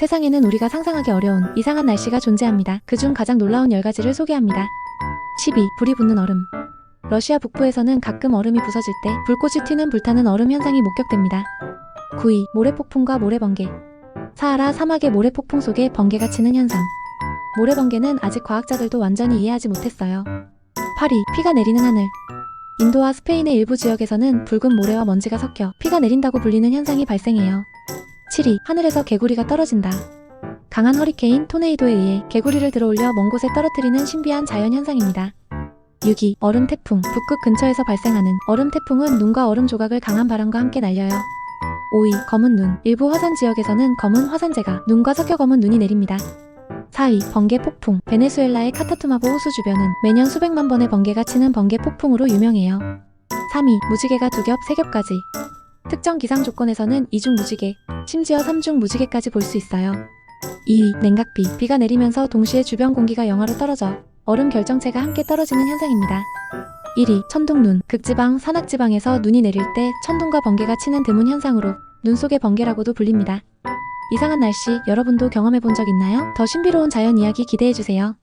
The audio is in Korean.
세상에는 우리가 상상하기 어려운 이상한 날씨가 존재합니다. 그중 가장 놀라운 10가지를 소개합니다. 12. 불이 붙는 얼음. 러시아 북부에서는 가끔 얼음이 부서질 때 불꽃이 튀는 불타는 얼음 현상이 목격됩니다. 9위. 모래폭풍과 모래번개. 사하라 사막의 모래폭풍 속에 번개가 치는 현상. 모래번개는 아직 과학자들도 완전히 이해하지 못했어요. 8위. 피가 내리는 하늘. 인도와 스페인의 일부 지역에서는 붉은 모래와 먼지가 섞여 피가 내린다고 불리는 현상이 발생해요. 7위. 하늘에서 개구리가 떨어진다. 강한 허리케인 토네이도에 의해 개구리를 들어올려 먼 곳에 떨어뜨리는 신비한 자연 현상입니다. 6위. 얼음 태풍. 북극 근처에서 발생하는 얼음 태풍은 눈과 얼음 조각을 강한 바람과 함께 날려요. 5위. 검은 눈. 일부 화산 지역에서는 검은 화산재가 눈과 섞여 검은 눈이 내립니다. 4위. 번개 폭풍. 베네수엘라의 카타투마보 호수 주변은 매년 수백만 번의 번개가 치는 번개 폭풍으로 유명해요. 3위. 무지개가 두 겹, 세 겹까지. 특정 기상 조건에서는 이중 무지개, 심지어 3중 무지개까지 볼 수 있어요. 2위. 냉각비. 비가 내리면서 동시에 주변 공기가 영하로 떨어져 얼음 결정체가 함께 떨어지는 현상입니다. 1위. 천둥눈. 극지방, 산악지방에서 눈이 내릴 때 천둥과 번개가 치는 드문 현상으로 눈 속의 번개라고도 불립니다. 이상한 날씨 여러분도 경험해 본 적 있나요? 더 신비로운 자연 이야기 기대해 주세요.